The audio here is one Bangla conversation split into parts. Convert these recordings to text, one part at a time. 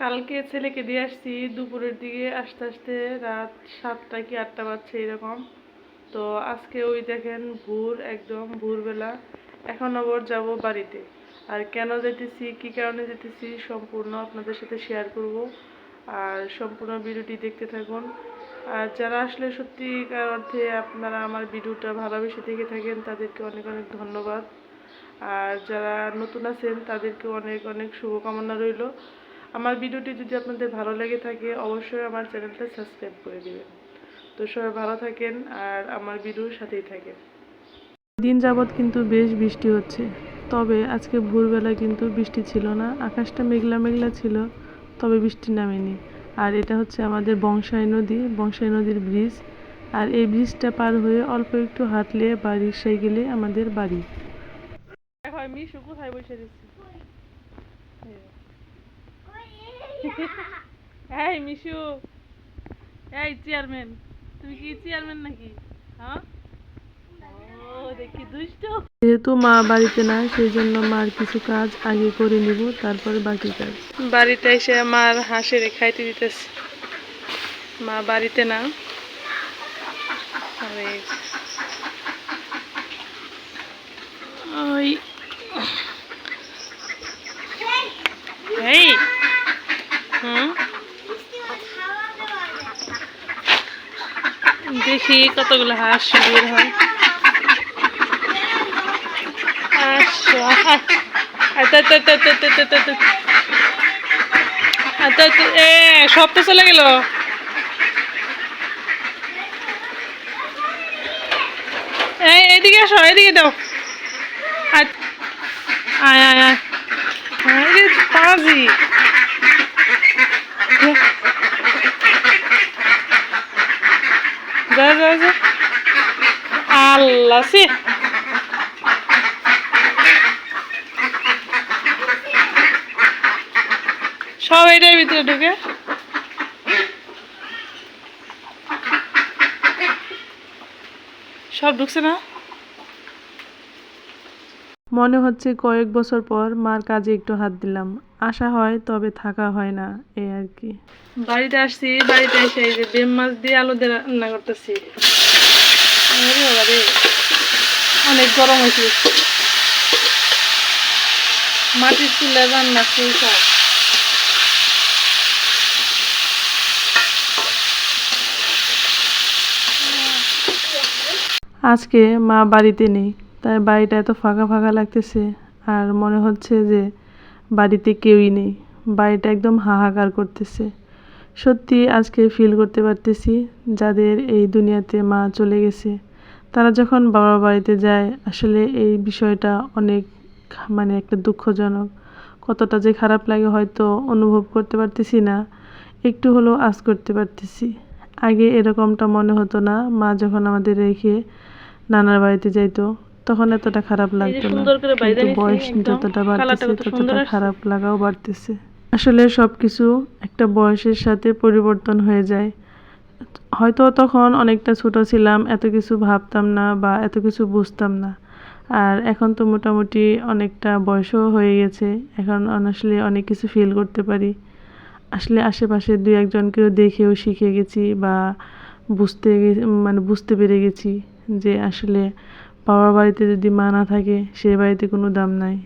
কালকে ছেলেকে দিয়ে আসছি, দুপুরের দিকে আস্তে আস্তে রাত সাতটা কি আটটা বাজছে এরকম। তো আজকে ওই দেখেন ভোর, একদম ভোরবেলা। এখন আবার যাব বাড়িতে। আর কেন যেতেছি, কি কারণে যেতেছি সম্পূর্ণ আপনাদের সাথে শেয়ার করব। আর সম্পূর্ণ ভিডিওটি দেখতে থাকুন। আর যারা আসলে সত্যিকার অর্থে আপনারা আমার ভিডিওটা ভালোবেসে দেখে থাকেন, তাদেরকে অনেক অনেক ধন্যবাদ। আর যারা নতুন আছেন, তাদেরকে অনেক অনেক শুভকামনা রইল। আমার ভিডিওটি যদি আপনাদের ভালো লেগে থাকে, অবশ্যই আমার চ্যানেলটা সাবস্ক্রাইব করে দিবেন। তো সবাই ভালো থাকেন আর আমার ভিডিওর সাথেই থাকেন। দিন যাবৎ কিন্তু বেশ বৃষ্টি হচ্ছে। তবে আজকে ভোরবেলা কিন্তু বৃষ্টি ছিল না, আকাশটা মেঘলা মেঘলা ছিল, তবে বৃষ্টি নামেনি। আর এটা হচ্ছে আমাদের বংশাই নদী, বংশাই নদীর ব্রিজ। আর এই ব্রিজটা পার হয়ে অল্প একটু হাঁটলে বা রিক্সায় গেলে আমাদের বাড়ি। মিশু, কোথায় বসে দিচ্ছি এই মিশু। এই চেয়ারম্যান তুমি কি চেয়ারম্যান নাকি? হ্যাঁ? ও দেখি দুষ্ট। যেহেতু মা বাড়িতে না সেই জন্য মার কিছু কাজ আগে করে নিব তারপরে বাকি কাজ। বাড়িতে এসে মার হাঁসের খাইতে দিতেছে। মা বাড়িতে না। ওই। এই। দেখি কতগুলো হাঁস বের হয়। সব তো চলে গেল। এদিকে আসো এদিকে দাও। আচ্ছা, আয় আয় আয়। পাজি। পাজি যা সে সব এটার ভিতরে ঢুকে। সব ঢুকছে না? মনে হচ্ছে কয়েক বছর পর মার কাজে একটু হাত দিলাম। আসা হয় তবে থাকা হয় না এই আর কি। বাড়িতে আসছি বাড়িতে এসে এই যে বেম মাছ দিয়ে আলু দিয়ে রান্না করতেছি। অনেক গরম হয়েছে। মাটির চুলে রান্না সেই আজকে মা বাড়িতে নেই তাই বাড়িটা এত ফাঁকা ফাঁকা লাগতেছে আর মনে হচ্ছে যে বাড়িতে কেউই নেই। বাড়িটা একদম হাহাকার করতেছে। সত্যি আজকে ফিল করতে পারতেছি যাদের এই দুনিয়াতে মা চলে গেছে। তারা যখন বাবার বাড়িতে যায়, আসলে এই বিষয়টা অনেক মানে একটা দুঃখজনক। কতটা যে খারাপ লাগে হয়তো অনুভব করতে পারতেছি না। একটু হলেও আজ করতে পারতেছি। আগে এরকমটা মনে হতো না, মা যখন আমাদের রেখে নানার বাড়িতে যাইতো। তখন এতটা খারাপ লাগতো না। কিন্তু বয়স যতটা বাড়তেছে ততটা খারাপ লাগাও বাড়তেছে। আসলে সব কিছু একটা বয়সের সাথে পরিবর্তন হয়ে যায়। হয়তো তখন অনেকটা ছোট ছিলাম এত কিছু ভাবতাম না বা এত কিছু বুঝতাম না। আর এখন তো মোটামুটি অনেকটা বয়সও হয়ে গেছে এখন আসলে অনেক কিছু ফিল করতে পারি। আসলে আশেপাশে দুই একজনকেও দেখেও শিখে গেছি বা বুঝতে গে- মানে বুঝতে পেরে গেছি যে আসলে বাবার বাড়িতে যদি মা না থাকে, সে বাড়িতে কোনো দাম নাই।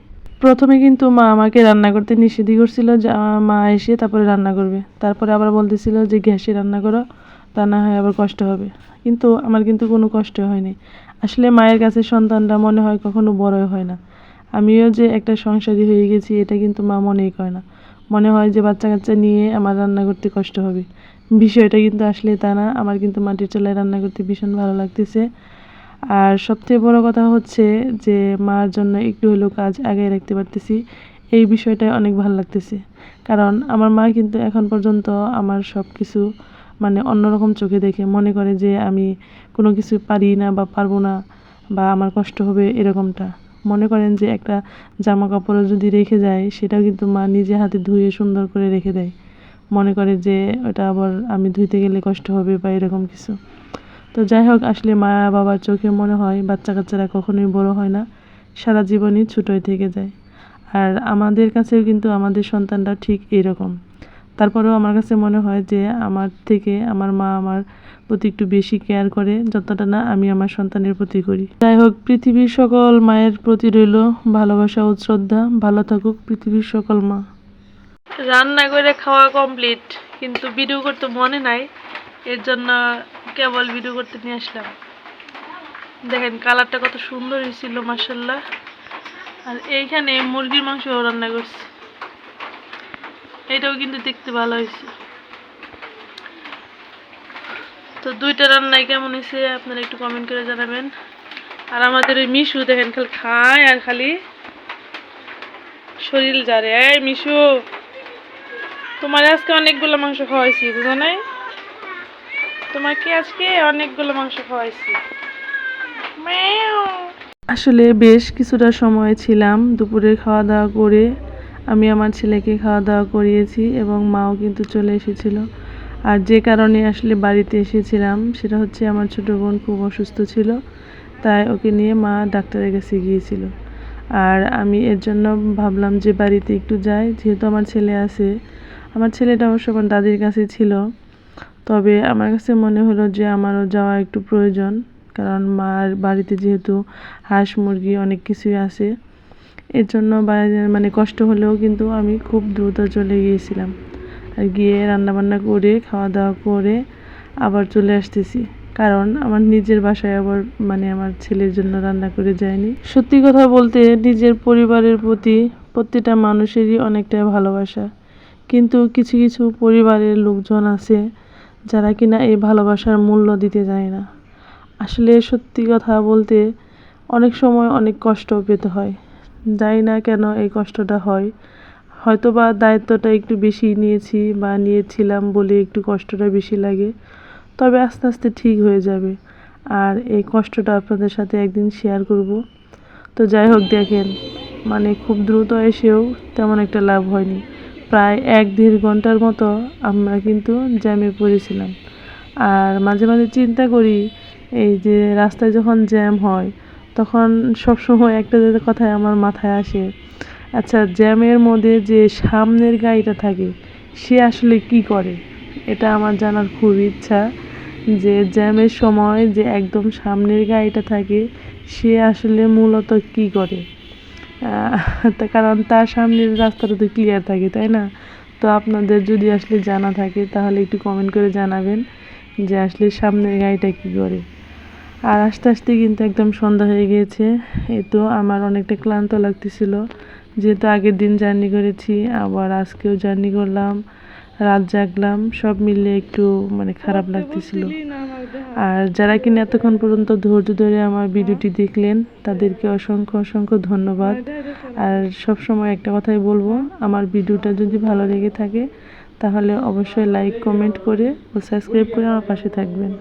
প্রথমে কিন্তু মা আমাকে রান্না করতে নিষেধই করছিল যে মা এসে তারপরে রান্না করবে। তারপরে আবার বলতেছিল যে, গ্যাসে রান্না করো, তা না হয় আবার কষ্ট হবে। কিন্তু আমার কিন্তু কোনো কষ্ট হয়নি। আসলে মায়ের কাছে সন্তানরা মনে হয় কখনো বড়ই হয় না। আমিও যে একটা সংসারী হয়ে গেছি, এটা কিন্তু মা মনেই করে না। মনে হয় যে বাচ্চা কাচ্চা নিয়ে আমার রান্না করতে কষ্ট হবে। বিষয়টা কিন্তু আসলে তা না। আমার কিন্তু মাটির চুলায় রান্না করতে ভীষণ ভালো লাগতেছে। আর সবথেকে বড় কথা হচ্ছে যে মার জন্য একটু হলেও কাজ আগে রাখতে পারতেছি। এই বিষয়টা অনেক ভালো লাগতেছে। কারণ আমার মা কিন্তু এখন পর্যন্ত আমার সব কিছু মানে অন্যরকম চোখে দেখে। মনে করে যে আমি কোনো কিছু পারি না বা পারব না বা আমার কষ্ট হবে এরকমটা। মনে করেন যে একটা জামা কাপড় যদি রেখে যায়, সেটাও কিন্তু মা নিজে হাতে ধুয়ে সুন্দর করে রেখে দেয়। মনে করে যে ওটা আবার আমি ধুইতে গেলে কষ্ট হবে বা এরকম কিছু। তো যাই হোক, আসলে মা বাবার চোখে মনে হয় বাচ্চা কাচ্চারা কখনোই বড় হয় না। সারা জীবনই ছোটোই থেকে যায়। আর আমাদের কাছেও কিন্তু আমাদের সন্তানটা ঠিক এরকম। তারপরেও আমার কাছে মনে হয় যে, আমার থেকে আমার মা আমার প্রতি একটু বেশি কেয়ার করে, যতটা না আমি আমার সন্তানের প্রতি করি। যাই হোক, পৃথিবীর সকল মায়ের প্রতি রইল ভালোবাসা ও শ্রদ্ধা। ভালো থাকুক পৃথিবীর সকল মা। রান্না করে খাওয়া কমপ্লিট কিন্তু ভিডিও করতে মনে নাই। এর জন্য কেবল ভিডিও করতে নিয়ে আসলাম। দেখেন কালারটা কত সুন্দর হয়েছিল মাসাল্লাহ আর এইখানে মুরগির মাংস রান্না করছি। এটাও কিন্তু দেখতে ভালো হয়েছে। তো দুইটা রান্নাই কেমন হয়েছে, আপনারা একটু কমেন্ট করে জানাবেন। আর আমাদের ওই মিশু দেখেন খালি খায় আর খালি শরীর যারে এই মিশু, তোমার আজকে অনেকগুলো মাংস খাওয়াইছি, বুঝো নাই? তোমাকে আজকে অনেকগুলো মাংস খাওয়াইছি। আসলে বেশ কিছুটা সময় ছিলাম দুপুরে খাওয়া দাওয়া করে। আমি আমার ছেলেকে খাওয়া দাওয়া করিয়েছি এবং মাও কিন্তু চলে এসেছিল। আর যে কারণে আসলে বাড়িতে এসেছিলাম সেটা হচ্ছে আমার ছোটো বোন খুব অসুস্থ ছিল, তাই ওকে নিয়ে মা ডাক্তারের কাছে গিয়েছিল। আর আমি এর জন্য ভাবলাম যে বাড়িতে একটু যাই, যেহেতু আমার ছেলে আছে। আমার ছেলেটা অবশ্য আমার দাদির কাছে ছিল। তবে আমার কাছে মনে হলো যে আমারও যাওয়া একটু প্রয়োজন, কারণ মার বাড়িতে যেহেতু হাঁস মুরগি অনেক কিছুই আছে। এর জন্য বাইরে মানে কষ্ট হলেও কিন্তু আমি খুব দ্রুত চলে গিয়েছিলাম। আর গিয়ে রান্নাবান্না করে খাওয়া দাওয়া করে আবার চলে আসতেছি। কারণ আমার নিজের বাসায় আবার মানে আমার ছেলের জন্য রান্না করে যায়নি। সত্যি কথা বলতে নিজের পরিবারের প্রতি প্রতিটা মানুষেরই অনেকটা ভালোবাসা। কিন্তু কিছু কিছু পরিবারের লোকজন আছে যারা কিনা এই ভালোবাসার মূল্য দিতে যায় না। আসলে সত্যি কথা বলতে অনেক সময় অনেক কষ্ট পেতে হয়। জানি না কেন এই কষ্টটা হয়। হয়তো বা দায়িত্বটা একটু বেশি নিয়েছি বা নিয়েছিলাম বলে একটু কষ্টটা বেশি লাগে, তবে আস্তে আস্তে ঠিক হয়ে যাবে। আর এই কষ্টটা আপনাদের সাথে একদিন শেয়ার করব। তো যাই হোক দেখেন মানে খুব দ্রুত এসেও তেমন একটা লাভ হয়নি। প্রায় এক দেড় ঘণ্টার মতো আমরা কিন্তু জ্যামে পড়েছিলাম। আর মাঝে মাঝে চিন্তা করি, এই যে রাস্তায় যখন জ্যাম হয়, তখন সবসময় একটা যে কথাই আমার মাথায় আসে। আচ্ছা জ্যামের মধ্যে যে সামনের গাড়িটা থাকে, সে আসলে কি করে? এটা আমার জানার খুব ইচ্ছা যে জ্যামের সময় যে একদম সামনের গাড়িটা থাকে, সে আসলে মূলত কি করে? তা কারণ তার সামনের রাস্তাটা তো ক্লিয়ার থাকে তাই না? তো আপনাদের যদি আসলে জানা থাকে তাহলে একটু কমেন্ট করে জানাবেন যে আসলে সামনের গাড়িটা কী করে। আর আস্তে আস্তে কিন্তু একদম সন্ধ্যা হয়ে গিয়েছে এ তো আমার অনেকটা ক্লান্ত লাগতেছিল। যেহেতু আগের দিন জার্নি করেছি আবার আজকেও জার্নি করলাম রাত জাগলাম সব মিলে একটু মানে খারাপ লাগতেছিল। আর যারা কিনা এতক্ষণ পর্যন্ত ধৈর্য ধরে আমার ভিডিওটি দেখলেন, তাদেরকে অসংখ্য অসংখ্য ধন্যবাদ। আর সব সময় একটা কথাই বলব, আমার ভিডিওটা যদি ভালো লেগে থাকে, তাহলে অবশ্যই লাইক কমেন্ট করে ও সাবস্ক্রাইব করে আমার পাশে থাকবেন।